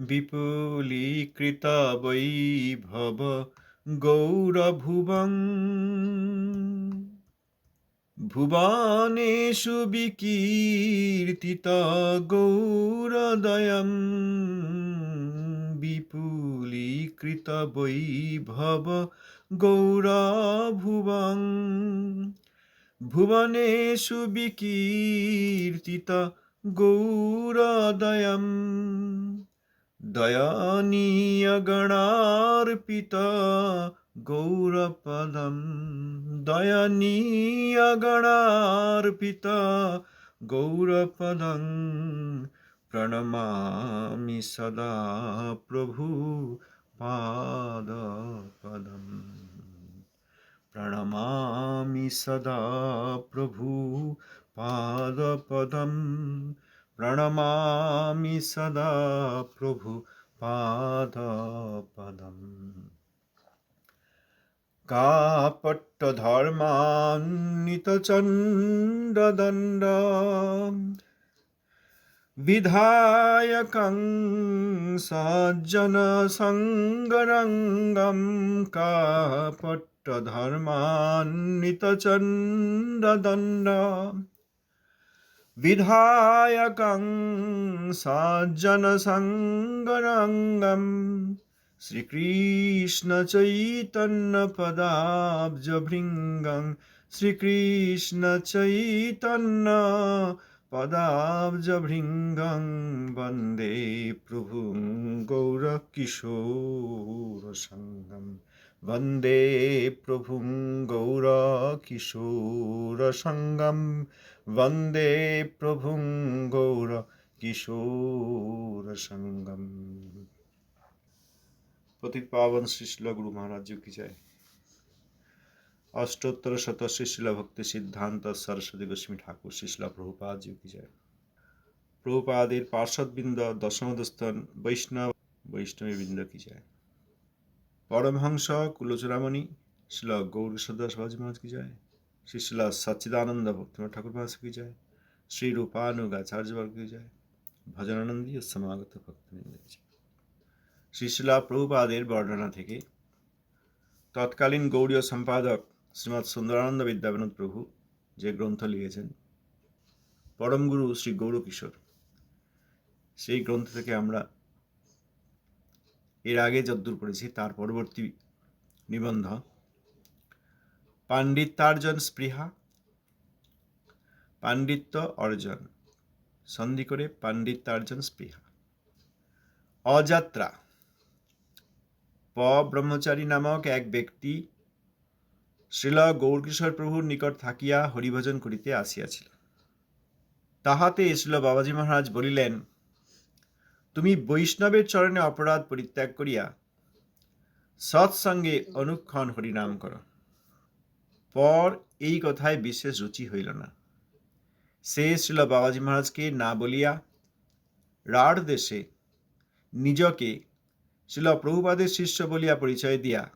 বিপুলীকৃত বৈভব গৌরভুবং। ভুবনেষু বিকীর্তিত গৌরদয়ং। বিপুলীকৃত বৈভব গৌরভুবং। ভুবনেষু বিকীর্তিত গৌরদয়ং। দয়নীয়গণার্পিত গৌরপদম দয়নীয়গণার্পিত গৌরপদং প্রণমামি সদা প্রভু পাদপদম প্রণমামি সদা প্রভু পাদপদম प्रणमामि सदा प्रभु पादपदम् कापट्टधर्मान्नितचण्डदण्ड विधायकं सज्जनसङ्गरङ्गं कापट्टधर्मान्नितचण्डदण्ड विधायकं सज्जनसङ्गरङ्गं श्रीकृष्णचैतन्यपदाब्जभृङ्गं श्रीकृष्णचैतन्य पदाब्जभृङ्गं वन्दे प्रभुं गौरकिशोरसङ्गं वन्दे प्रभुं गौरकिशोरसङ्गं वन्दे प्रभुं गौरकिशोरसङ्गम পতিত পাবন শ্রীশিল গুরু মহারাজ কি জয় অষ্টোত্তর শত শিশিল ভক্তি সিদ্ধান্ত সরস্বতী গোস্বামী ঠাকুর শিশিলা প্রভুপাদ জি কি জয় প্রভুপাদের পার্শ্বদবৃন্দ দশমদস্থান বৈষ্ণব বৈষ্ণবী বৃন্দ কি যায় পরমহংস কুলচূড়ামণি শিল গৌর সদাস বাজি মহারাজ কি যায় শ্রী শিলা সচ্চিদানন্দ ভক্তিমা ঠাকুর মহারাজ কি যায় শ্রী রূপানুগাচার্য বর্গ কি যায় ভজনানন্দী ও সমাগত ভক্তবৃন্দ শ্রী শিলা প্রভুপাদের বর্ণনা থেকে তৎকালীন গৌড়ীয় সম্পাদক শ্রীমৎ সুন্দরানন্দ বিদ্যাবিনোদ প্রভু যে গ্রন্থ লিখেছেন, পরমগুরু শ্রী গৌরকিশোর, সেই গ্রন্থ থেকে আমরা এর আগে যদ্দূর পড়েছি তার পরবর্তী নিবন্ধ। পাণ্ডিত্যার্জন স্পৃহা, পাণ্ডিত্য অর্জন। সন্ধি করে পাণ্ডিত্যার্জন স্পৃহা। অযাত্রা। প. ব্রহ্মচারী নামক এক ব্যক্তি শ্রীল গৌরকিশোর প্রভুর নিকট থাকিয়া হরিভজন করিতে আসিয়াছিল। তাহাতে শ্রীল বাবাজী মহারাজ বলিলেন তুমি বৈষ্ণবের চরণে অপরাধ পরিত্যাগ করিয়া সৎসঙ্গে অনুক্ষণ হরিনাম কর। পর এই কথায় বিশেষ রুচি হইল না। সে শ্রীল বাবাজী মহারাজকে না বলিয়া রাঢ় দেশে নিজকে শিল প্রভুপাদের শিষ্য বলিয়া পরিচয় দিয়া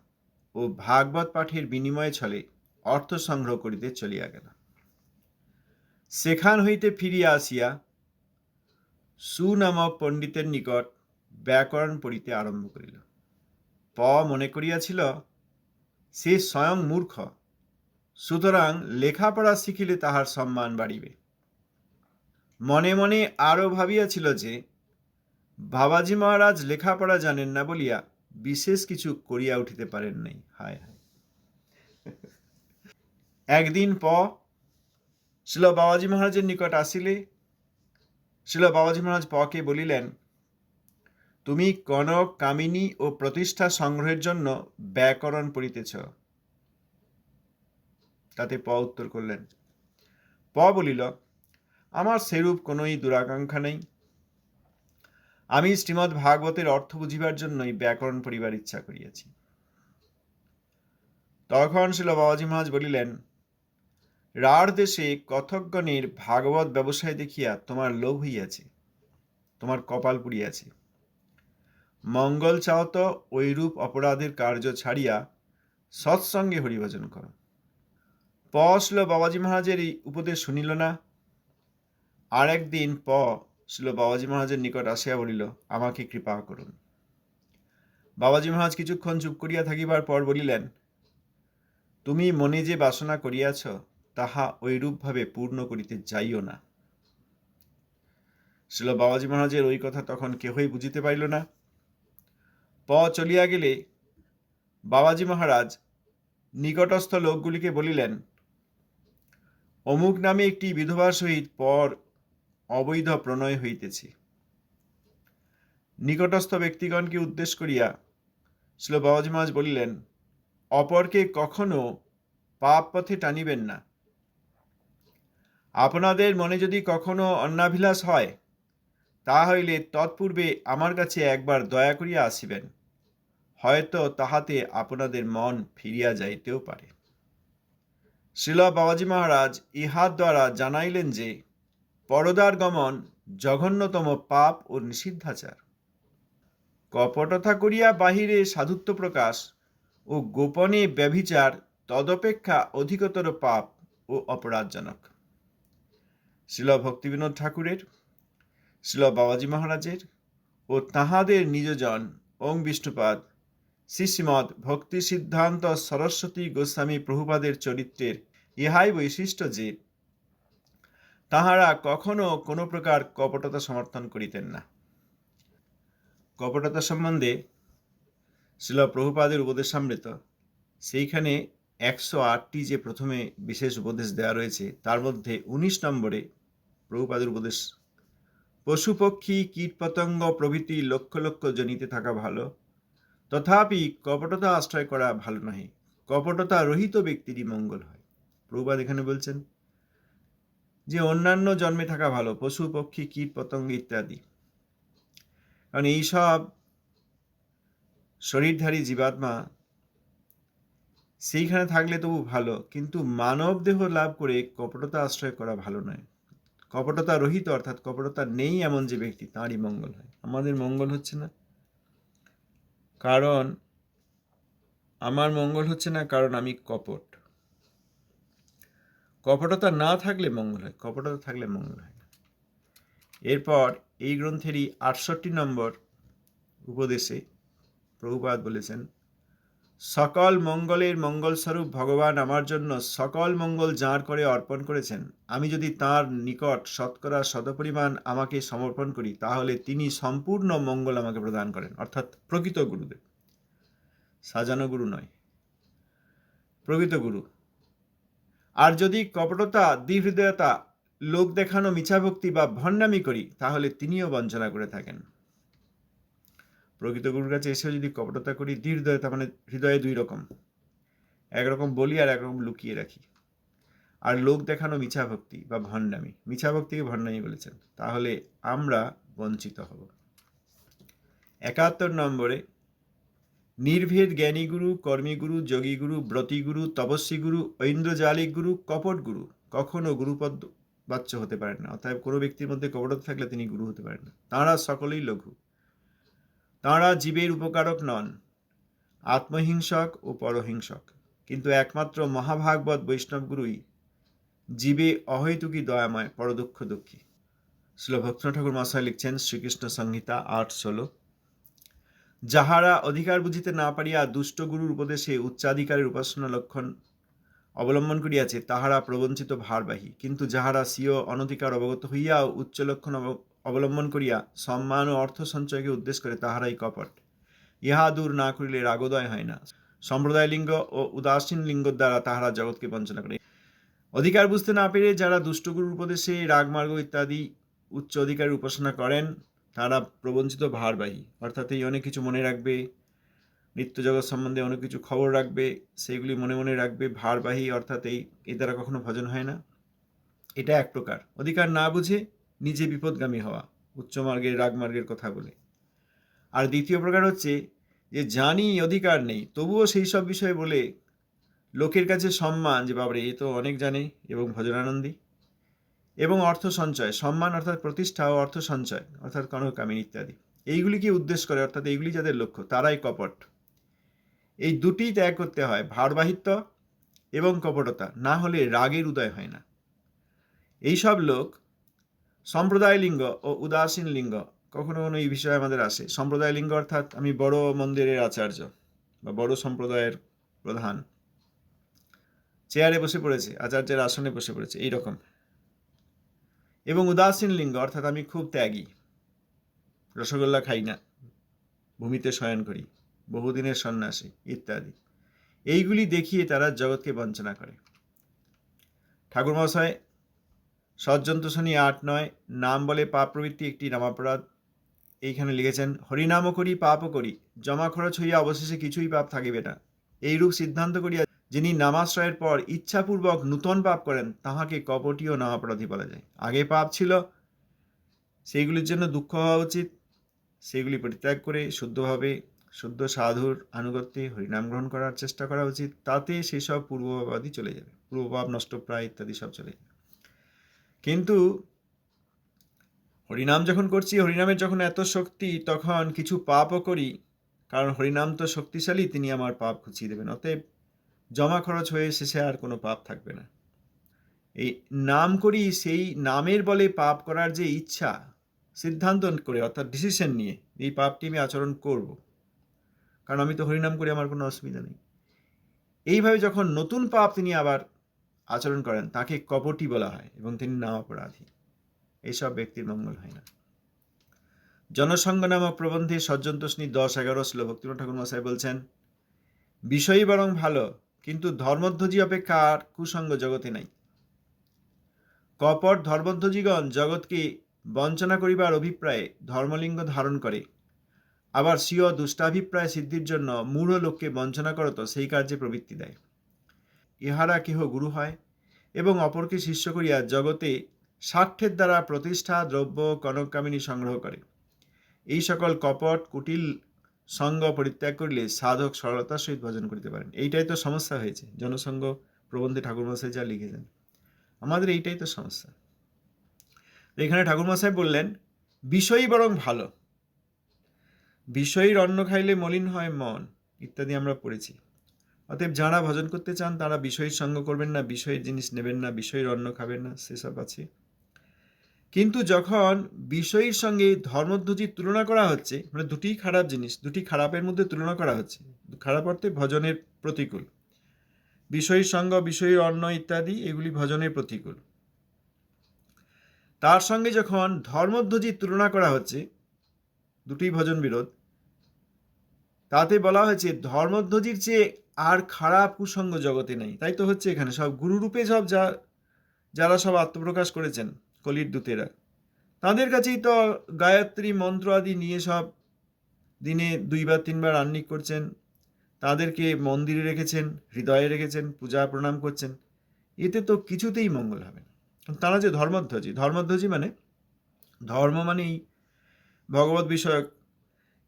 ও ভাগবত পাঠের বিনিময়ে ছলে অর্থ সংগ্রহ করিতে চলিয়া গেল। সেখান হইতে ফিরিয়া আসিয়া সুনামক পণ্ডিতের নিকট ব্যাকরণ পড়িতে আরম্ভ করিল। প মনে করিয়াছিল, সে স্বয়ং মূর্খ, সুতরাং লেখাপড়া শিখিলে তাহার সম্মান বাড়িবে। মনে মনে আরও ভাবিয়াছিল যে, বাবাজি মহারাজ লেখাপড়া জানেন না বলিয়া বিশেষ কিছু করিয়া উঠিতে পারেন নাই। হায় হায়। একদিন প, শিল বাবাজি মহারাজের নিকট আসিলে শিল বাবাজি মহারাজ পকে বলিলেন, তুমি কনক, কামিনী ও প্রতিষ্ঠা সংগ্রহের জন্য ব্যাকরণ পড়িতেছ। তাতে প উত্তর করলেন, প বলিল, আমার সেরূপ কোনোই দুরাকাঙ্ক্ষা নেই। আমি শ্রীমৎ ভাগবতের অর্থ বুঝিবার জন্যই ব্যাকরণ পড়িবার ইচ্ছা করিয়াছি। তখন শিল বাবাজি মহারাজ বলিলেন রাঢ় দেশে কথকগণের ভাগবত ব্যবসায় দেখিয়া তোমার লোভ হইয়াছে, তোমার কপাল পুড়িয়াছে। মঙ্গল চাও তো ঐরূপ অপরাধের কার্য ছাড়িয়া সৎসঙ্গে হরিভজন করো। প শিল বাবাজি মহারাজের এই উপদেশ শুনিল না? আর একদিন প ছিল বাবাজি মহারাজের নিকট আসিয়া বলিল, আমাকে কৃপা করুন। বাবাজি মহারাজ কিছুক্ষণ চুপ করিয়া থাকিবার পর বলিলেন, তুমি মনে যে বাসনা করিয়াছ তাহা ঐরূপভাবে পূর্ণ করিতে যাইও না। ছিল বাবাজি মহারাজের ওই কথা তখন কেহই বুঝিতে পারিল না। প চলিয়া গেলে বাবাজি মহারাজ নিকটস্থ লোকগুলিকে বলিলেন, অমুক নামে একটি বিধবার সহিত পর অবৈধ প্রণয় হইতেছে। নিকটস্থ ব্যক্তিগণকে উদ্দেশ্য করিয়া শ্রীল বাবাজি মহারাজ বলিলেন, অপরকে কখনো পাপ পথে টানিবেন না। আপনাদের মনে যদি কখনো অন্নাভিলাষ হয় তা হইলে তৎপূর্বে আমার কাছে একবার দয়া করিয়া আসিবেন। হয়তো তাহাতে আপনাদের মন ফিরিয়া যাইতেও পারে। শিল বাবাজি মহারাজ ইহার দ্বারা জানাইলেন যে পরদার গমন জঘন্যতম পাপ ও নিষিদ্ধাচার। কপটতা করিয়া বাহিরে সাধুত্ব প্রকাশ ও গোপনে ব্যভিচার তদপেক্ষা অধিকতর পাপ ও অপরাধজনক। শিল ভক্তিবিনোদ ঠাকুরের শিল বাবাজি মহারাজের ও তাহাদের নিজজন ওং বিষ্ণুপাদ শ্রীশ্রীমৎ ভক্তি সিদ্ধান্ত সরস্বতী গোস্বামী প্রভুপাদের চরিত্রের ইহাই বৈশিষ্ট্য যে, তাহারা কখনো কোনো প্রকার কপটতা সমর্থন করিতেন না। কপটতা সম্বন্ধে শিল প্রভুপাদের উপদেশামৃত, সেইখানে একশো আটটি যে প্রথমে বিশেষ উপদেশ দেওয়া রয়েছে, তার মধ্যে উনিশ নম্বরে প্রভুপাদের উপদেশ। পশু পক্ষী কীটপতঙ্গ প্রভৃতি লক্ষ লক্ষ জনিতে থাকা ভালো। তথাপি কপটতা আশ্রয় করা ভালো নহে। কপটতা রহিত ব্যক্তিরই মঙ্গল হয়। প্রভুপাদ এখানে বলছেন যে, অন্যান্য জন্মে থাকা ভালো পশু পক্ষী কীট পতঙ্গ ইত্যাদি। কারণ এইসব শরীরধারী জীবাত্মা সেইখানে থাকলে তবু ভালো, কিন্তু মানব দেহ লাভ করে কপটতা আশ্রয় করা ভালো নয়। কপটতা রহিত অর্থাৎ কপটতা নেই এমন যে ব্যক্তি, তাঁরই মঙ্গল হয়। আমাদের মঙ্গল হচ্ছে না। কারণ আমার মঙ্গল হচ্ছে না, কারণ আমি কপট। কপটতা না থাকলে মঙ্গল হয়, কপটতা থাকলে মঙ্গল হয় না। এরপর এই গ্রন্থেরই আটষট্টি নম্বর উপদেশে প্রভুপাত বলেছেন সকল মঙ্গলের মঙ্গলস্বরূপ ভগবান আমার জন্য সকল মঙ্গল যাঁর করে অর্পণ করেছেন। আমি যদি তার নিকট শতকরা শতপরিমাণ আমাকে সমর্পণ করি, তাহলে তিনি সম্পূর্ণ মঙ্গল আমাকে প্রদান করেন, অর্থাৎ প্রকৃত গুরুদেব। সাজানো গুরু নয়, প্রকৃত গুরু। আর যদি কপটতা দ্বিহৃদয়তা লোক দেখানো মিছাভক্তি বা ভণ্ডামি করি, তাহলে তিনিও বঞ্চনা করে থাকেন। প্রকৃত গুরুর কাছে এসেও যদি কপটতা করি দৃঢ়তা মানে হৃদয়ে দুই রকম। একরকম বলি আর একরকম লুকিয়ে রাখি। আর লোক দেখানো মিছা ভক্তি বা ভণ্ডামি, মিছা ভক্তিকে ভণ্ডামি বলেছেন। তাহলে আমরা বঞ্চিত হব। একাত্তর নম্বরে, নির্ভেদ জ্ঞানী গুরু কর্মী গুরু যোগী গুরু ব্রতী গুরু তপস্বী গুরু ঐন্দ্রজালিক গুরু কপট গুরু কখনো গুরুপদ বাচ্চ হতে পারেন না। অর্থাৎ কোনো ব্যক্তির মধ্যে কপটতা থাকলে তিনি গুরু হতে পারেন না। তাঁরা সকলেই লঘু। তাঁরা জীবের উপকারক নন, আত্মহিংসক ও পরহিংসক। কিন্তু একমাত্র মহাভাগবত বৈষ্ণবগুরুই জীবে অহৈতুকী দয়াময় পরদুঃখ দুঃখী শিল ঠাকুর মশাই লিখছেন শ্রীকৃষ্ণ সংহিতা আট ষোলো। যাহারা অধিকার বুঝিতে না পারিয়া দুষ্ট গুরুর উপদেশে উচ্চাধিকারের উপাসনা লক্ষণ অবলম্বন করিয়াছে, তাহারা প্রবঞ্চিত ভারবাহী। কিন্তু যাহারা স্বীয় অনধিকার অবগত হইয়াও উচ্চ লক্ষণ অবলম্বন করিয়া সম্মান ও অর্থ সঞ্চয়কে উদ্দেশ্য করে তাহারাই কপট। ইহা দূর না করিলে রাগোদয় হয় না। সম্প্রদায় লিঙ্গ ও উদাসীন লিঙ্গ দ্বারা তাহারা জগৎকে বঞ্চনা করে। অধিকার বুঝতে না পেরে যারা দুষ্টগুরুর উপদেশে রাগমার্গ ইত্যাদি উচ্চ অধিকারের উপাসনা করেন, তারা প্রবঞ্চিত ভারবাহী। অর্থাৎ এই অনেক কিছু মনে রাখবে নিত্য জগৎ সম্বন্ধে অনেক কিছু খবর রাখবে সেইগুলি মনে মনে রাখবে ভারবাহী। অর্থাৎ এই এর দ্বারা কখনো ভজন হয় না। এটা এক প্রকার। অধিকার না বুঝে নিজে বিপদগামী হওয়া, উচ্চ মার্গের রাগমার্গের কথা বলে। আর দ্বিতীয় প্রকার হচ্ছে যে, জানি অধিকার নেই, তবুও সেই সব বিষয়ে বলে লোকের কাছে সম্মান যে বাবারে এ তো অনেক জানে, এবং ভজনানন্দী। এবং অর্থ সঞ্চয়, সম্মান অর্থাৎ প্রতিষ্ঠা ও অর্থ সঞ্চয়, অর্থাৎ কনকামিন ইত্যাদি। এইগুলিকে উদ্দেশ্য করে? অর্থাৎ এইগুলি যাদের লক্ষ্য, তারাই কপট। এই দুটি ত্যাগ করতে হয় ভারবাহিত্য এবং কপটতা। না হলে রাগের উদয় হয় না। এই সব লোক সম্প্রদায় লিঙ্গ ও উদাসীন লিঙ্গ কখনো কখনো এই বিষয়ে আমাদের আসে। সম্প্রদায় লিঙ্গ অর্থাৎ আমি বড় মন্দিরের আচার্য বা বড় সম্প্রদায়ের প্রধান। চেয়ারে বসে পড়েছে, আচার্যের আসনে বসে পড়েছে এই রকম এবং উদাসীন লিঙ্গ অর্থাৎ আমি খুব ত্যাগী। রসগোল্লা খাই না, ভূমিতে শয়ন করি, বহুদিনের সন্ন্যাসী, ইত্যাদি। এইগুলি দেখিয়ে তারা জগৎকে বঞ্চনা করে। ঠাকুর মহাশয় সজ্জন্ত শনি আট নয়, নাম বলে পাপ প্রবৃত্তি একটি নামাপরাধ এইখানে লিখেছেন, হরিনামও করি, পাপও করি। জমা খরচ হইয়া অবশেষে কিছুই পাপ থাকিবে না। এইরূপ সিদ্ধান্ত করিয়া যিনি নামাশ্রয়ের পর ইচ্ছাপূর্বক নূতন পাপ করেন, তাহাকে কপটি ও নামাপরাধী বলা যায়। আগে পাপ ছিল, সেইগুলির জন্য দুঃখ হওয়া উচিত। সেগুলি পরিত্যাগ করে শুদ্ধভাবে, শুদ্ধ সাধুর আনুগত্যে হরিনাম গ্রহণ করার চেষ্টা করা উচিত। তাতে সেসব পূর্ববাদী চলে যাবে। পূর্বভাব নষ্টপ্রায় ইত্যাদি সব চলে যাবে। কিন্তু হরিনাম যখন করছি, হরিনামের যখন এত শক্তি, তখন কিছু পাপও করি। কারণ হরিনাম তো শক্তিশালী, তিনি আমার পাপ খুঁচিয়ে দেবেন। অতএব জমা খরচ হয়ে শেষে আর কোনো পাপ থাকবে না। এই নাম করি, সেই নামের বলে পাপ করার যে ইচ্ছা, সিদ্ধান্ত করে, অর্থাৎ ডিসিশন নিয়ে, এই পাপটি আমি আচরণ করব। কারণ আমি তো হরিনাম করে, আমার কোনো অসুবিধা নেই। এইভাবে যখন নতুন পাপ তিনি আবার আচরণ করেন, তাকে কপটি বলা হয় এবং তিনি না অপরাধী এইসব ব্যক্তির মঙ্গল হয় না। জনসংঘ নামক প্রবন্ধে সজ্জন্তোষ্ণী দশ এগারো শ্লোক ভক্তিনাথ ঠাকুর মশাই বলছেন বিষয়ী বরং ভালো, কিন্তু ধর্মধ্বজি অপেক্ষা আর কুসঙ্গ জগতে নাই। কপট ধর্মধ্বজিগণ জগৎকে বঞ্চনা করিবার অভিপ্রায়ে ধর্মলিঙ্গ ধারণ করে। আবার স্বীয় দুষ্টাভিপ্রায় সিদ্ধির জন্য মূঢ় লোককে বঞ্চনা করত, সেই কার্যে প্রবৃত্তি দেয়। ইহারা কেহ গুরু হয় এবং অপরকে শিষ্য করিয়া জগতে স্বার্থের দ্বারা প্রতিষ্ঠা, দ্রব্য, কনককামিনী সংগ্রহ করে। এই সকল কপট, কুটিল সঙ্গ পরিত্যাগ করিলে সাধক সরলতার সহিত ভজন করিতে পারেন। এইটাই তো সমস্যা হয়েছে। জনসংঘ প্রবন্ধে ঠাকুরমশাই যা লিখেছেন। আমাদের এইটাই তো সমস্যা। এখানে ঠাকুরমশাই বললেন, বিষয়ই বরং ভালো। বিষয়ীর অন্ন খাইলে মলিন হয় মন, ইত্যাদি আমরা পড়েছি। অতএব যারা ভজন করতে চান, তারা বিষয়ের সঙ্গ করবেন না বিষয়ের জিনিস নেবেন না বিষয়ের অন্ন খাবেন না, সেসব আছে। কিন্তু যখন বিষয়ীর সঙ্গে ধর্মধ্বজির তুলনা করা হচ্ছে মানে দুটি খারাপ জিনিস, দুটি খারাপের মধ্যে তুলনা করা হচ্ছে, খারাপ অর্থে ভজনের প্রতিকূল। বিষয়ীর সঙ্গ, বিষয়ীর অন্ন ইত্যাদি, এগুলি ভজনের প্রতিকূল। তার সঙ্গে যখন ধর্মধ্বজির তুলনা করা হচ্ছে, দুটি ভজন বিরোধ, তাতে বলা হয়েছে ধর্মধ্বজির চেয়ে আর খারাপ কুসঙ্গ জগতে নেই। তাই তো হচ্ছে এখানে সব গুরুরূপে সব যা, যারা সব আত্মপ্রকাশ করেছেন কলির দূতেরা, তাদের কাছেই তো গায়ত্রী মন্ত্র আদি নিয়ে সব দিনে দুইবার, তিনবার আহ্নিক করছেন, তাদেরকে মন্দিরে রেখেছেন, হৃদয়ে রেখেছেন, পূজা প্রণাম করছেন, এতে তো কিছুতেই মঙ্গল হবে না। তারা যে ধর্মধ্বজি ধর্মধ্বজি মানে ধর্ম মানেই ভগবত বিষয়ক,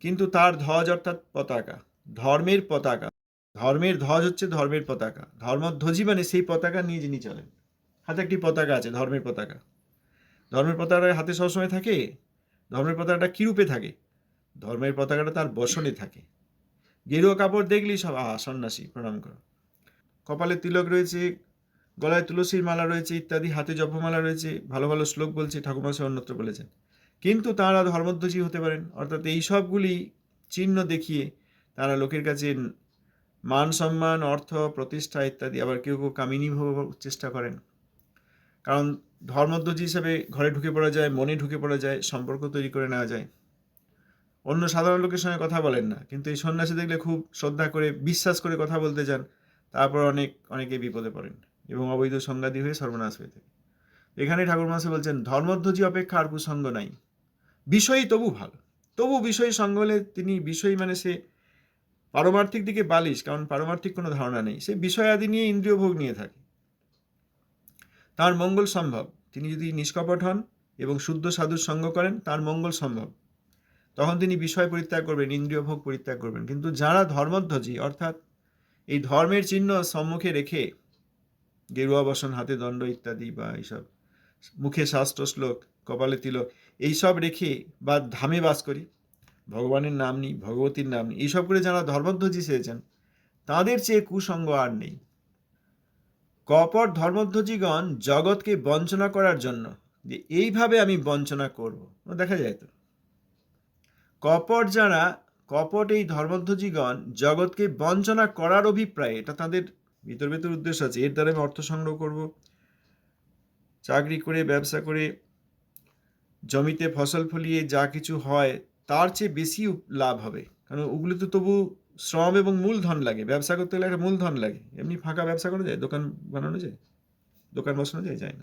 কিন্তু তার ধ্বজ অর্থাৎ পতাকা, ধর্মের পতাকা। ধর্মের ধ্বজ হচ্ছে ধর্মের পতাকা। ধর্মধ্বজি মানে সেই পতাকা নিয়ে যিনি চলেন। হাতে একটি পতাকা আছে, ধর্মের পতাকা। ধর্মের পতাকাটা হাতে সবসময় থাকে? ধর্মের পতাকাটা কী রূপে থাকে? ধর্মের পতাকাটা তার বসনে থাকে। গেরুয়া কাপড় দেখলি সব, আহ, সন্ন্যাসী, প্রণাম করো। কপালে তিলক রয়েছে, গলায় তুলসীর মালা রয়েছে ইত্যাদি, হাতে জপমালা রয়েছে, ভালো ভালো শ্লোক বলছে ঠাকুরমশাই অন্যত্র বলেছেন। কিন্তু তাঁরা ধর্মধ্বজী হতে পারেন। অর্থাৎ এই সবগুলি চিহ্ন দেখিয়ে তারা লোকের কাছে মান সম্মান, অর্থ, প্রতিষ্ঠা ইত্যাদি আবার কেউ কেউ কামিনী হওয়ার চেষ্টা করেন। কারণ ধর্মধ্বজি হিসেবে ঘরে ঢুকে পড়া যায়, মনে ঢুকে পড়া যায়, সম্পর্ক তৈরি করে নেওয়া যায়। অন্য সাধারণ লোকের সঙ্গে কথা বলেন না, কিন্তু এই সন্ন্যাসী দেখলে খুব শ্রদ্ধা করে, বিশ্বাস করে কথা বলতে যান, তারপর অনেক, অনেকে বিপদে পড়েন এবং অবৈধ সংঘাতী হয়ে সর্বনাশ হয়ে থাকে। এখানে ঠাকুর মহাশয় বলছেন ধর্মধ্বজি অপেক্ষা আর কুসঙ্গ নাই। বিষয়ই তবু ভালো। তবু বিষয় সঙ্গ হলে তিনি বিষয় মানে সে পারমার্থিক দিকে বালিশ, কারণ পারমার্থিক কোনো ধারণা নেই। সে বিষয় আদি নিয়ে ইন্দ্রিয় ভোগ নিয়ে থাকে। তার মঙ্গল সম্ভব। তিনি যদি নিষ্কপট হন এবং শুদ্ধ সাধুর সঙ্গ করেন, তার মঙ্গল সম্ভব। তখন তিনি বিষয় পরিত্যাগ করবেন ইন্দ্রিয় ভোগ পরিত্যাগ করবেন। কিন্তু যারা ধর্মধ্বজি, অর্থাৎ এই ধর্মের চিহ্ন সম্মুখে রেখে গেরুয়া বসন, হাতে দণ্ড ইত্যাদি বা এইসব, মুখে শাস্ত্র শ্লোক, কপালে তিলক, এইসব রেখে বা ধামে বাস করি ভগবানের নাম নিই, ভগবতীর নাম নিই এইসব করে যারা ধর্মধ্বজি সেরেছেন তাদের চেয়ে কুসঙ্গ আর নেই। কপট ধর্মধ্বজিগণ জগৎকে বঞ্চনা করার জন্য যে এইভাবে আমি বঞ্চনা করব দেখা যায় তো। কপট যারা, কপট এই ধর্মধ্বজীগণ জগৎকে বঞ্চনা করার অভিপ্রায়, এটা তাদের ভিতর ভিতর উদ্দেশ্য আছে, এর দ্বারা আমি অর্থ সংগ্রহ করব। চাকরি করে, ব্যবসা করে, জমিতে ফসল ফলিয়ে যা কিছু হয় তার চেয়ে বেশি লাভ হবে। কারণ ওগুলো তো তবু শ্রম এবং মূলধন লাগে। ব্যবসা করতে গেলে একটা মূলধন লাগে। এমনি ফাঁকা ব্যবসা করা যায়? দোকান বানানো যায়? দোকান বসানো যায়? যায় না।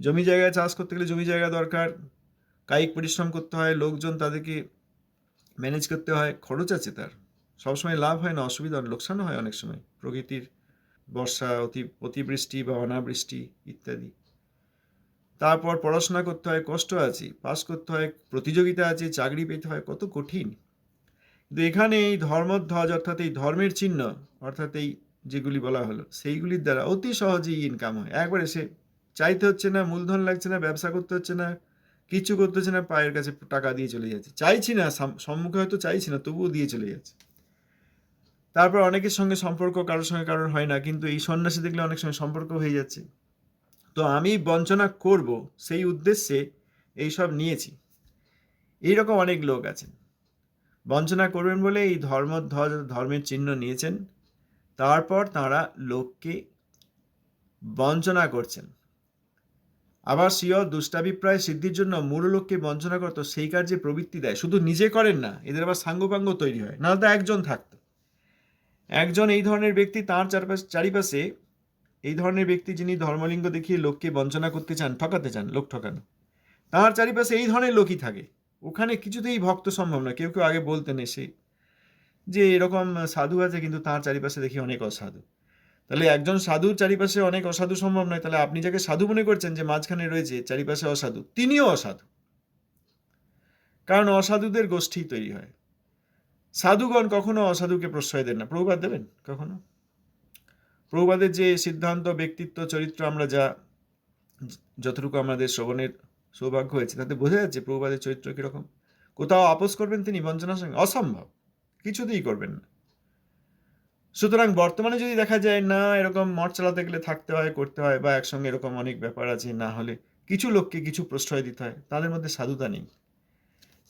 জমি জায়গায় চাষ করতে গেলে জমি জায়গা দরকার। কায়িক পরিশ্রম করতে হয়। লোকজন তাদেরকে ম্যানেজ করতে হয়। খরচ আছে তার। সবসময় লাভ হয় না, অসুবিধা লোকসানও হয় অনেক সময়। প্রকৃতির বর্ষা অতি অতিবৃষ্টি বা অনাবৃষ্টি ইত্যাদি। তারপর পড়াশোনা করতে হয়, কষ্ট আছে পাস করতে হয়, প্রতিযোগিতা আছে, চাকরি পেতে হয়, কত কঠিন। কিন্তু এখানে এই ধর্মধ্বজ অর্থাৎ এই ধর্মের চিহ্ন, অর্থাৎ এই যেগুলি বলা হলো, সেইগুলির দ্বারা অতি সহজেই ইনকাম হয়। একবারে সে চাইতে হচ্ছে না, মূলধন লাগছে না, ব্যবসা করতে হচ্ছে না, কিছু করতে হচ্ছে না, পায়ের কাছে টাকা দিয়ে চলে যাচ্ছে। চাইছি না সম্মুখে হয়তো চাইছি না, তবুও দিয়ে চলে যাচ্ছে। তারপর অনেকের সঙ্গে সম্পর্ক কারোর সঙ্গে কারোর হয় না, কিন্তু এই সন্ন্যাসী দেখলে অনেক সময় সম্পর্ক হয়ে যাচ্ছে। তো আমি বঞ্চনা করব সেই উদ্দেশ্যে এইসব নিয়েছি। এইরকম অনেক লোক আছেন। বঞ্চনা করবেন বলে এই ধর্মধ্বজ ধর্মের চিহ্ন নিয়েছেন। তারপর তারা লোককে বঞ্চনা করছেন। আবার স্বীয় দুষ্টাভিপ্রায় সিদ্ধির জন্য মূল লোককে বঞ্চনা করত সেই কার্যে প্রবৃত্তি দেয়। শুধু নিজে করেন না, এদের আবার সাঙ্গপাঙ্গ তৈরি হয়। নাহলে তো একজন থাকতো। একজন এই ধরনের ব্যক্তি তার চারপাশে চারিপাশে এই ধরনের ব্যক্তি যিনি ধর্মলিঙ্গ দেখিয়ে লোককে বঞ্চনা করতে চান, ঠকাতে চান, লোক ঠকানো, তার চারিপাশে এই ধরনের লোকই থাকে। ওখানে কিছুতেই ভক্ত সম্ভব না। কেউ কেউ আগে বলতেন এসে যে, এরকম সাধু আছে কিন্তু তার চারিপাশে দেখি অনেক অসাধু। তাহলে একজন সাধুর চারিপাশে অনেক অসাধু সম্ভব নয়। তাহলে আপনি যাকে সাধু মনে করছেন যে মাঝখানে রয়েছে, চারিপাশে অসাধু, তিনিও অসাধু। কারণ অসাধুদের গোষ্ঠী তৈরি হয়। সাধুগণ কখনো অসাধুকে প্রশ্রয় দেন না। প্রভুপাত দেবেন কখনো? প্রভুপাদের যে সিদ্ধান্ত, ব্যক্তিত্ব, চরিত্র আমরা যা, যতটুকু আমাদের শ্রবণের সৌভাগ্য হয়েছে, তাতে বোঝা যাচ্ছে প্রভুপাদের চরিত্র কীরকম। কোথাও আপোষ করবেন তিনি, বঞ্চনার সঙ্গে, অসম্ভব। কিছুতেই করবেন না। সুতরাং বর্তমানে যদি দেখা যায়, না, এরকম মঠ চালাতে গেলে থাকতে হয়, করতে হয়, বা একসঙ্গে এরকম অনেক ব্যাপার আছে, না হলে কিছু লোককে কিছু প্রশ্রয় দিতে হয়, তাদের মধ্যে সাধুতা নেই।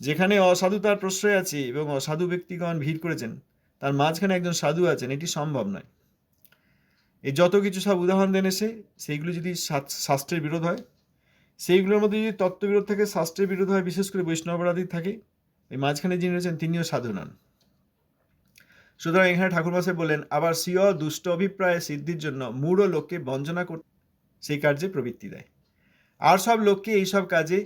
যেখানে অসাধুতার প্রশ্রয় আছে এবং অসাধু ব্যক্তিগণ ভিড় করেছেন, তার মাঝখানে একজন সাধু আছেন, এটি সম্ভব নয়। এই যত কিছু সব উদাহরণ এসে, সেইগুলো যদি শাস্ত্রের বিরোধ হয়, সেইগুলোর মধ্যে যদি তত্ত্ববিরোধ থাকে, শাস্ত্রের বিরোধ হয়, বিশেষ করে বৈষ্ণবরাধী থাকে, এই মাঝখানে যিনি রয়েছেন, তিনিও সাধু নন। সুতরাং এখানে ঠাকুর মশাই বললেন, আবার স্বীয় দুষ্ট অভিপ্রায় সিদ্ধির জন্য মূঢ় লোককে বঞ্চনা করতে সেই কার্যে প্রবৃত্তি দেয়। আর সব লোককে এইসব কাজে,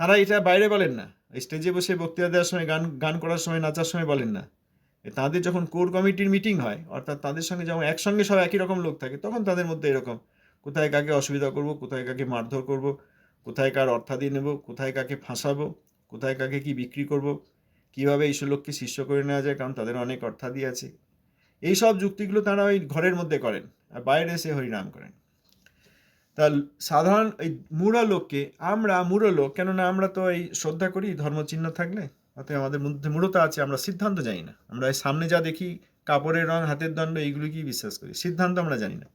তারা এটা বাইরে বলেন না। স্টেজে বসে বক্তৃতা দেওয়ার সময়, গান গান করার সময়, নাচার সময় বলেন না। তাদের যখন কোর কমিটির মিটিং হয়, অর্থাৎ তাদের সঙ্গে যেমন একসঙ্গে সব একই রকম লোক থাকে, তখন তাদের মধ্যে এরকম, কোথায় কাকে অসুবিধা করব, কোথায় কাকে মারধর করব, কোথায় কার অর্থাদি নেব, কোথায় কাকে ফাঁসাবো, কোথায় কাকে কি বিক্রি করব, কীভাবে এইসব লোককে শিষ্য করে নেওয়া যায়, কারণ তাদের অনেক অর্থাদি আছে। এই সব যুক্তিগুলো তারা ওই ঘরের মধ্যে করেন, আর বাইরে এসে হরিনাম করেন। তা সাধারণ এই মূঢ় লোককে, আমরা মূঢ় লোক, কেননা আমরা তো এই শ্রদ্ধা করি, ধর্মচিহ্ন থাকলে? অতএব আমাদের মধ্যে মূঢ়তা আছে, আমরা সিদ্ধান্ত জানি না। আমরা সামনে যা দেখি, কাপড়ের রং, হাতের দণ্ড এইগুলো কি বিশ্বাস করি। সিদ্ধান্ত আমরা জানি না।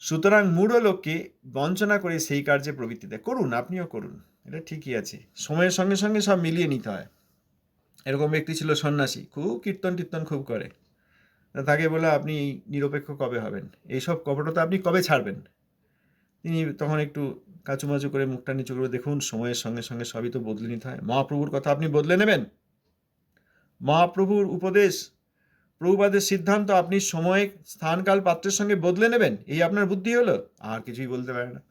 সুতরাং মূঢ় লোককে বঞ্চনা করে সেই কার্যে প্রবৃত্তি দেয়। করুন, আপনিও করুন। এটা ঠিকই আছে। সময়ের সঙ্গে সঙ্গে সব মিলিয়ে নিতে হয়। এরকম ব্যক্তি ছিল সন্ন্যাসী, খুব কীর্তন টীর্তন খুব করে। তাকে বলে, আপনি নিরপেক্ষ কবে হবেন? এইসব কপটতা আপনি কবে ছাড়বেন? তিনি তখন একটু কাচুমাচু করে মুখটা নিচু করে দেখুন, সময়ের সঙ্গে সঙ্গে সবই তো বদলে নিতে হয়। মহাপ্রভুর কথা আপনি বদলে নেবেন? মহাপ্রভুর উপদেশ প্রভুপাদের সিদ্ধান্ত আপনি সময় স্থানকাল পাত্রের সঙ্গে বদলে নেবেন? এই আপনার বুদ্ধি হলো? আর কিছুই বলতে পারে না।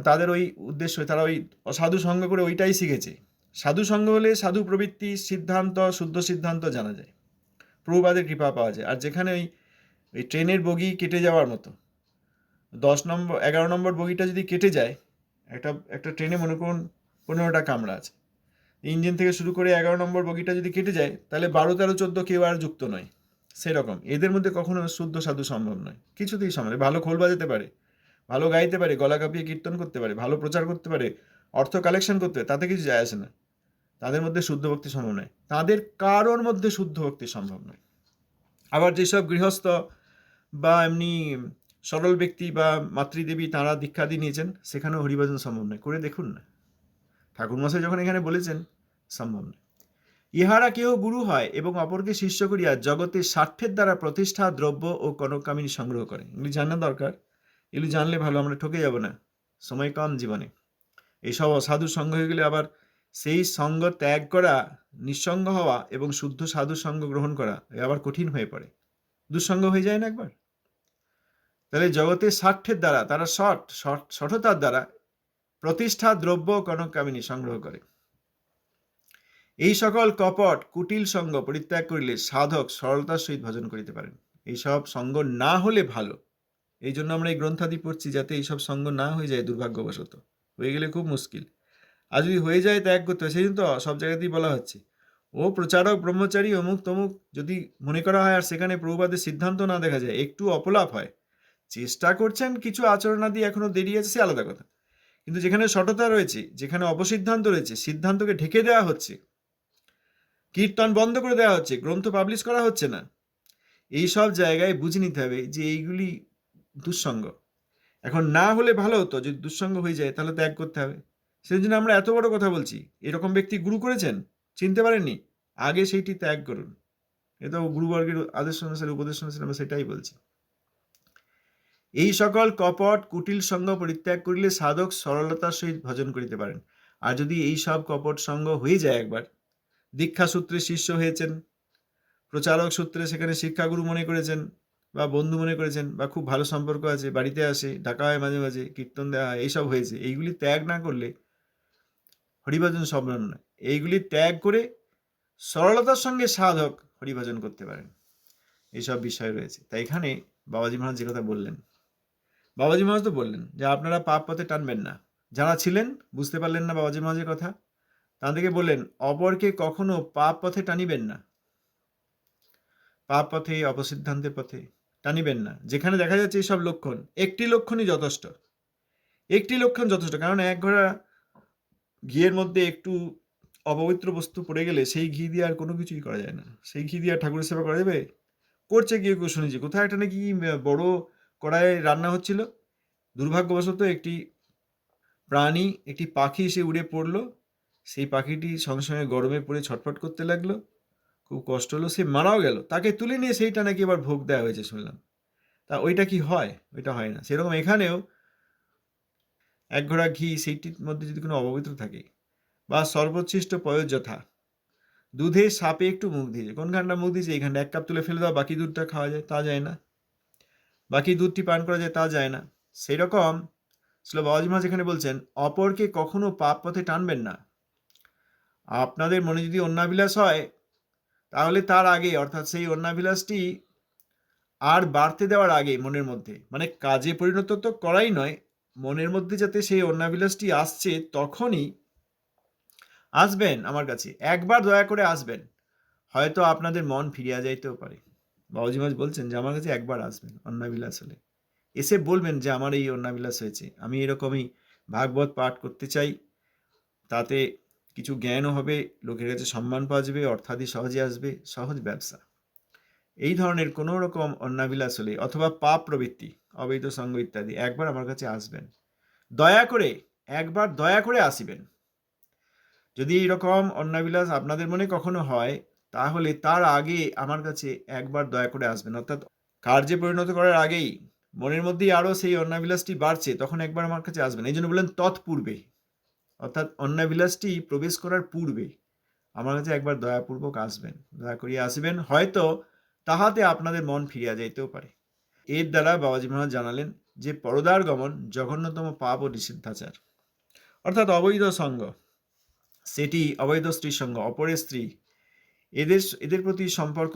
তাদের ওই উদ্দেশ্য, তারা ওই সাধু সঙ্গ করে ওইটাই শিখেছে। সাধু সঙ্গ হলে সাধু প্রবৃত্তি, সিদ্ধান্ত, শুদ্ধ সিদ্ধান্ত জানা যায়। প্রভুপাদের কৃপা পাওয়া যায়। আর যেখানে ওই ওই ট্রেনের বগি কেটে যাওয়ার মতো। দশ নম্বর, এগারো নম্বর বগিটা যদি কেটে যায়, একটা একটা ট্রেনে মনে করুন পনেরোটা কামরা আছে। ইঞ্জিন থেকে শুরু করে এগারো নম্বর বগিটা যদি কেটে যায়, তাহলে বারো, তেরো, চোদ্দ কেউ আর যুক্ত নয়। সেরকম। এদের মধ্যে কখনো শুদ্ধ সাধু সম্ভব নয়। কিছুতেই সম্ভব। ভালো খোল বাজাতে পারে, ভালো গাইতে পারে, গলা কাঁপিয়ে কীর্তন করতে পারে, ভালো প্রচার করতে পারে, অর্থ কালেকশন করতে পারে, তাতে কিছু যায় আসে না। তাদের মধ্যে শুদ্ধ ভক্তি সম্ভব নয়। তাদের কারোর মধ্যে শুদ্ধ ভক্তি সম্ভব নয়। আবার যেসব গৃহস্থ বা এমনি সরল ব্যক্তি বা মাতৃদেবী তাঁরা দীক্ষাদি নিয়েছেন, সেখানেও হরিভজন সম্ভব নয়। করে দেখুন না। ঠাকুরমশাই যখন এখানে বলেছেন, সম্ভব নয়। ইহারা কেহ গুরু হয় এবং অপরকে শিষ্য করিয়া জগতে স্বার্থের দ্বারা প্রতিষ্ঠা, দ্রব্য ও কনকামিনী সংগ্রহ করে। এগুলি জানা দরকার। এগুলি জানলে ভালো, আমরা ঠকে যাব না। সময় কম জীবনে। এইসব অসাধু সঙ্গ হয়ে গেলে আবার সেই সঙ্গ ত্যাগ করা, নিঃসঙ্গ হওয়া এবং শুদ্ধ সাধু সঙ্গ গ্রহণ করা আবার কঠিন হয়ে পড়ে। দুঃসঙ্গ হয়ে যায় না একবার? তাহলে জগতের স্বার্থের দ্বারা, তারা শট সঠতার দ্বারা প্রতিষ্ঠা দ্রব্য ও কনকামিনী সংগ্রহ করে। এই সকল কপট, কুটিল সঙ্গ পরিত্যাগ করিলে সাধক সরলতার সহিত ভজন করিতে পারেন। এইসব সঙ্গ না হলে ভালো। এই জন্য আমরা এই গ্রন্থাদি পড়ছি যাতে এইসব সঙ্গ না হয়ে যায় দুর্ভাগ্যবশত। হয়ে গেলে খুব মুশকিল। আর যদি হয়ে যায় ত্যাগ করতে হয় সেই জন্য তো সব জায়গাতেই বলা হচ্ছে। ও প্রচারক, ব্রহ্মচারী অমুক তমুক যদি মনে করা হয় আর সেখানে প্রভুবাদের সিদ্ধান্ত না দেখা যায়, একটু অপলাপ হয়। চেষ্টা করছেন কিছু আচরণাদি এখনও দেরি আছে, সে আলাদা কথা। কিন্তু যেখানে সঠতা রয়েছে, যেখানে অপসিদ্ধান্ত রয়েছে, সিদ্ধান্তকে ঢেকে দেওয়া হচ্ছে, কীর্তন বন্ধ করে দেওয়া হচ্ছে, গ্রন্থ পাবলিশ করা হচ্ছে না, এই সব জায়গায় বুঝে নিতে হবে যে এইগুলি দুঃসঙ্গ। এখন না হলে ভালো হতো, যদি দুঃসঙ্গ হয়ে যায়, তাহলে ত্যাগ করতে হবে। সেই জন্য আমরা এত বড় কথা বলছি, এরকম ব্যক্তি গুরু করেছেন, চিনতে পারেননি, আগে সেইটি ত্যাগ করুন। এ তো গুরুবর্গের আদেশ অনুসারে, উপদেশ অনুসারে আমরা সেটাই বলছি। এই সকল কপট, কুটিল সঙ্গ পরিত্যাগ করিলে সাধক সরলতার সহিত ভজন করিতে পারেন। আর যদি এই সব কপট সঙ্গ হয়ে যায় একবার, দীক্ষা সূত্রে শিষ্য হয়েছেন, প্রচারক সূত্রে সেখানে শিক্ষাগুরু মনে করেছেন, বা বন্ধু মনে করেছেন, বা খুব ভালো সম্পর্ক আছে, বাড়িতে আসে, ডাকা হয় মাঝে মাঝে, কীর্তন দেওয়া হয়, এইসব হয়েছে। এইগুলি ত্যাগ না করলে হরিভজন সম্ভব নয়। এইগুলি ত্যাগ করে সরলতার সঙ্গে সাধক হরিভজন করতে পারেন। এইসব বিষয় রয়েছে। তাই এখানে বাবাজি মহারাজ যে কথা বললেন বাবাজি মহারাজ তো বললেন যে আপনারা পাপ পথে টানবেন না। যারা ছিলেন, বুঝতে পারলেন না বাবাজি মহারাজের কথা। তাদেরকে বললেন, অপরকে কখনো পাপ পথে টানিবেন না। পাপ পথে, অপসিদ্ধান্তের পথে টানিবেন না। যেখানে দেখা যাচ্ছে এইসব লক্ষণ, একটি লক্ষণই যথেষ্ট। একটি লক্ষণ যথেষ্ট। কারণ এক ঘোড়া ঘিয়ের মধ্যে একটু অপবিত্র বস্তু পড়ে গেলে সেই ঘি দিয়ে আর কোনো কিছুই করা যায় না। সেই ঘি দিয়ে আর ঠাকুরের সেবা করা যাবে? করছে গিয়ে শুনেছি? কোথায়? একটা নাকি বড় কড়াইয়ে রান্না হচ্ছিল। দুর্ভাগ্যবশত একটি প্রাণী, একটি পাখি এসে উড়ে পড়ল। সেই পাখিটি সঙ্গে সঙ্গে গরমে পড়ে ছটফট করতে লাগল। খুব কষ্ট হলো, সে মারাও গেল। তাকে তুলে নিয়ে সেইটা নাকি এবার ভোগ দেওয়া হয়েছে শুনলাম। তা ওইটা কি হয়? ওইটা হয় না। সেরকম এখানেও এক ঘোড়া ঘি, সেইটির মধ্যে যদি কোনো অপবিত্র থাকে বা সর্বোচ্ছিষ্ট পয়োযথা দুধে সাপে একটু মুখ দিয়েছে কোনখানটা মুখ দিয়েছে এইখানটা এক কাপ তুলে ফেলে দাও, বাকি দুধটা খাওয়া যায়। তা যায় না। বাকি দুধটি পান করা যায়, তা যায় না। সেই রকম ছিল বাবাজি এখানে বলছেন, অপরকে কখনো পাপ পথে টানবেন না। আপনাদের মনে যদি অন্যাবিলাস হয়, তাহলে তার আগে, অর্থাৎ সেই অন্যাবিলাসটি আর বাড়তে দেওয়ার আগে মনের মধ্যে। মানে কাজে পরিণত তো করাই নয়, মনের মধ্যে যাতে সেই অন্যাবিলাসটি আসছে, তখনই আসবেন আমার কাছে। একবার দয়া করে আসবেন। হয়তো আপনাদের মন ফিরিয়া যাইতেও পারে। বাবুজি বলছেন যে, আমার কাছে একবার আসবেন অন্নাবিলাস হলে। এসে বলবেন যে, আমার এই অন্নাবিলাস হয়েছে। আমি এরকমই ভাগবত পাঠ করতে চাই। তাতে কিছু জ্ঞানও হবে, লোকের কাছে সম্মান পাওয়া যাবে, অর্থাদি সহজে আসবে, সহজ ব্যবসা। এই ধরনের কোনো রকম অন্নাবিলাস হলে অথবা পাপ প্রবৃত্তি, অবৈধ সঙ্গ ইত্যাদি, একবার আমার কাছে আসবেন। দয়া করে, একবার দয়া করে আসিবেন। যদি এইরকম অন্নাবিলাস আপনাদের মনে কখনো হয় তাহলে তার আগে আমার কাছে একবার দয়া করে আসবেন। অর্থাৎ কার্যে পরিণত করার আগেই মনের মধ্যেই আরও সেই অন্যাবিলাসটি বাড়ছে, তখন একবার আমার কাছে আসবেন। এই জন্য বললেন তৎপূর্বে। অর্থাৎ অন্যাবিলাসটি প্রবেশ করার পূর্বে আমার কাছে একবার দয়াপূর্বক আসবেন। দয়া করিয়া আসবেন, হয়তো তাহাতে আপনাদের মন ফিরিয়া যাইতেও পারে। এর দ্বারা বাবাজি মহারাজ জানালেন যে পরদার গমন জঘন্যতম পাপ ও নিষিদ্ধাচার। অর্থাৎ অবৈধ সঙ্গ। সেটি অবৈধ স্ত্রীর সঙ্গ, অপরের স্ত্রী এদের এদের প্রতি সম্পর্ক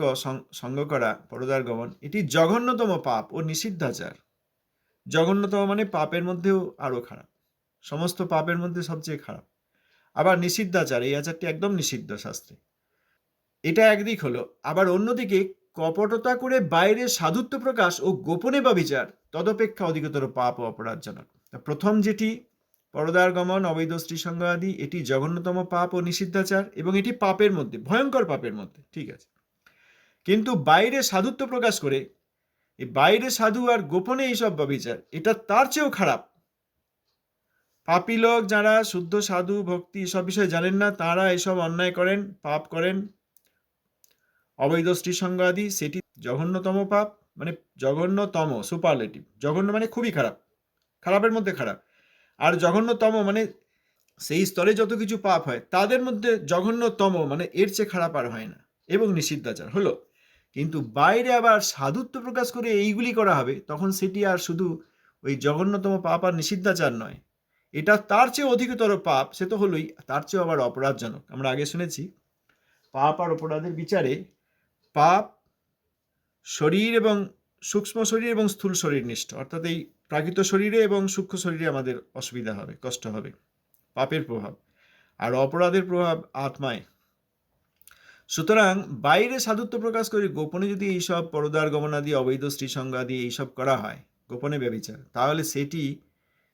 সঙ্গ করা পরদার গমন এটি জঘন্যতম পাপ ও নিষিদ্ধাচার। জঘন্যতম মানে পাপের মধ্যেও আরও খারাপ। সমস্ত পাপের মধ্যে সবচেয়ে খারাপ। আবার নিষিদ্ধাচার, এই আচারটি একদম নিষিদ্ধ শাস্ত্রে। এটা একদিক হলো, আবার অন্যদিকে কপটতা করে বাইরে সাধুত্ব প্রকাশ ও গোপনে বা বিচার, তদপেক্ষা অধিকতর পাপ ও অপরাধজনক। প্রথম যেটি পরদার গমন অবৈধ স্ত্রীসঙ্গ আদি এটি জঘন্যতম পাপ ও নিষিদ্ধাচার এবং এটি পাপের মধ্যে, ভয়ঙ্কর পাপের মধ্যে, ঠিক আছে? কিন্তু বাইরে সাধুত্ব প্রকাশ করে এই বাইরে সাধু আর গোপনে এইসব ব্যবিচার এটা তার চেয়েও খারাপ। পাপী লোক যারা শুদ্ধ, সাধু, ভক্তি এসব বিষয়ে জানেন না, তারা এসব অন্যায় করেন, পাপ করেন। অবৈধ স্ত্রীসঙ্গ আদি সেটি জঘন্যতম পাপ মানে জঘন্যতম, সুপারলেটিভ, জঘন্য মানে খুবই খারাপ, খারাপের মধ্যে খারাপ। আর জঘন্যতম মানে সেই স্তরে যত কিছু পাপ হয়, তাদের মধ্যে জঘন্যতম মানে এর চেয়ে খারাপ আর হয় না এবং নিষিদ্ধাচার। হলো। কিন্তু বাইরে আবার সাধুত্ব প্রকাশ করে এইগুলি করা হবে, তখন সেটি আর শুধু ওই জঘন্যতম পাপ আর নিষিদ্ধাচার নয়। এটা তার চেয়ে অধিকতর পাপ, সে তো হলোই, তার চেয়েও আবার অপরাধজনক। আমরা আগে শুনেছি, পাপ আর অপরাধের বিচারে পাপ, শরীর এবং সূক্ষ্ম শরীর এবং স্থূল শরীর নিষ্ঠ। অর্থাৎ এই প্রাকৃত শরীরে এবং সূক্ষ্ম শরীরে আমাদের অসুবিধা হবে, কষ্ট হবে, পাপের প্রভাব আর অপরাধের প্রভাব আত্মায়। সুতরাং বাইরে সাধুত্ব প্রকাশ করে গোপনে যদি এইসব পরদার গমনাদি, অবৈধ স্ত্রীসঙ্গাদি এইসব করা হয়, গোপনে ব্যবিচার, তাহলে সেটি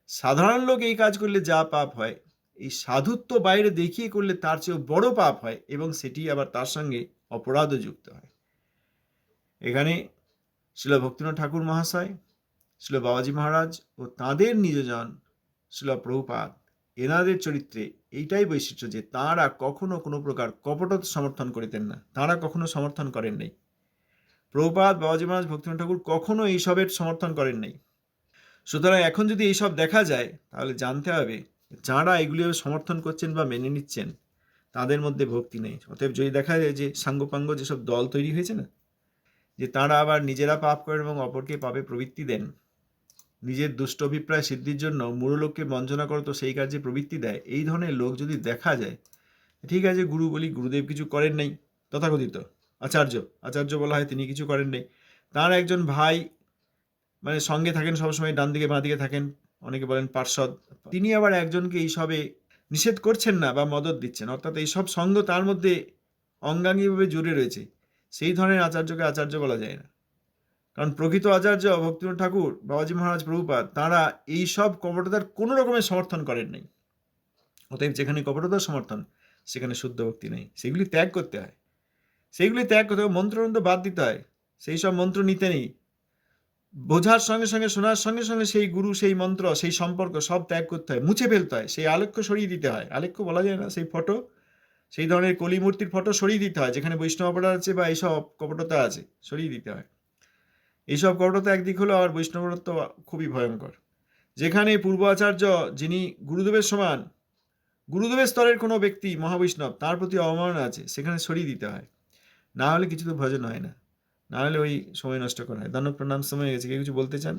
সাধারণ লোক এই কাজ করলে যা পাপ হয়, এই সাধুত্ব বাইরে দেখিয়ে করলে তার চেয়েও বড় পাপ হয় এবং সেটি আবার তার সঙ্গে অপরাধও যুক্ত হয়। এখানে শিল ভক্তিনাথ ঠাকুর মহাশয়, শিল বাবাজি মহারাজ ও তাঁদের নিজজন শিল প্রভুপাদ। এনাদের চরিত্রে এইটাই বৈশিষ্ট্য যে তাঁরা কখনো কোনো প্রকার কপটতা সমর্থন করিতেন না। তাঁরা কখনো সমর্থন করেন নাই। প্রভুপাদ, বাবাজি মহারাজ, ভক্তিনাথ ঠাকুর কখনো এইসবের সমর্থন করেন নাই। সুতরাং এখন যদি এইসব দেখা যায়, তাহলে জানতে হবে যাঁরা এগুলি সমর্থন করছেন বা মেনে নিচ্ছেন, তাদের মধ্যে ভক্তি নেই। অতএব যদি দেখা যায় যে সাঙ্গপাঙ্গ যেসব দল তৈরি হয়েছে না যে তাঁরা আবার নিজেরা পাপ করেন এবং অপরকে পাপে প্রবৃত্তি দেন। নিজের দুষ্ট অভিপ্রায় সিদ্ধির জন্য মূঢ়লোককে বঞ্চনা করতো সেই কাজে প্রবৃত্তি দেয়। এই ধরনের লোক যদি দেখা যায়, ঠিক আছে, গুরু বলি, গুরুদেব কিছু করেন নাই, তথাকথিত। আচার্য আচার্য বলা হয় তিনি কিছু করেন নাই। তার একজন ভাই মানে সঙ্গে থাকেন সবসময়, ডান দিকে, বাঁ দিকে থাকেন, অনেকে বলেন পার্ষদ তিনি আবার একজনকে এইসবে নিষেধ করছেন না বা মদত দিচ্ছেন। অর্থাৎ এইসব সঙ্গ তার মধ্যে অঙ্গাঙ্গিভাবে জুড়ে রয়েছে। সেই ধরনের আচার্যকে আচার্য বলা যায় না। কারণ প্রকৃত আচার্য ভক্তিনাথ ঠাকুর, বাবাজি মহারাজ প্রভুপাদ, তাঁরা এই সব কপটতার কোনো রকমের সমর্থন করেন নাই। অতএব যেখানে কপটতার সমর্থন, সেখানে শুদ্ধ ভক্তি নেই। সেগুলি ত্যাগ করতে হয়। সেইগুলি ত্যাগ করতে হবে মন্ত্রনন্দ বাদ দিতে হয়। সেই সব মন্ত্র নিতে নেই। বোঝার সঙ্গে সঙ্গে, শোনার সঙ্গে সঙ্গে সেই গুরু, সেই মন্ত্র, সেই সম্পর্ক সব ত্যাগ করতে হয়, মুছে ফেলতে হয়, সেই আলেখ্য সরিয়ে দিতে হয়। আলেখ্য বলা যায় না, সেই ফটো সেই ধরনের কলি মূর্তির ফটো সরিয়ে দিতে হয়, যেখানে বৈষ্ণব অপরাধ আছে বা এইসব কপটতা আছে, সরিয়ে দিতে হয়। এইসব কপটতা একদিক হলো আর বৈষ্ণবরত্ব খুবই ভয়ঙ্কর। যেখানে পূর্ব আচার্য যিনি গুরুদেবের সমান, গুরুদেবের স্তরের কোনো ব্যক্তি মহাবৈষ্ণব, তার প্রতি অবমাননা আছে, সেখানে সরিয়ে দিতে হয়। না হলে কিছু তো ভজন হয় না। না হলে ওই সময় নষ্ট করা হয়। দানব প্রণাম সময় হয়ে গেছে, কেউ কিছু বলতে চান?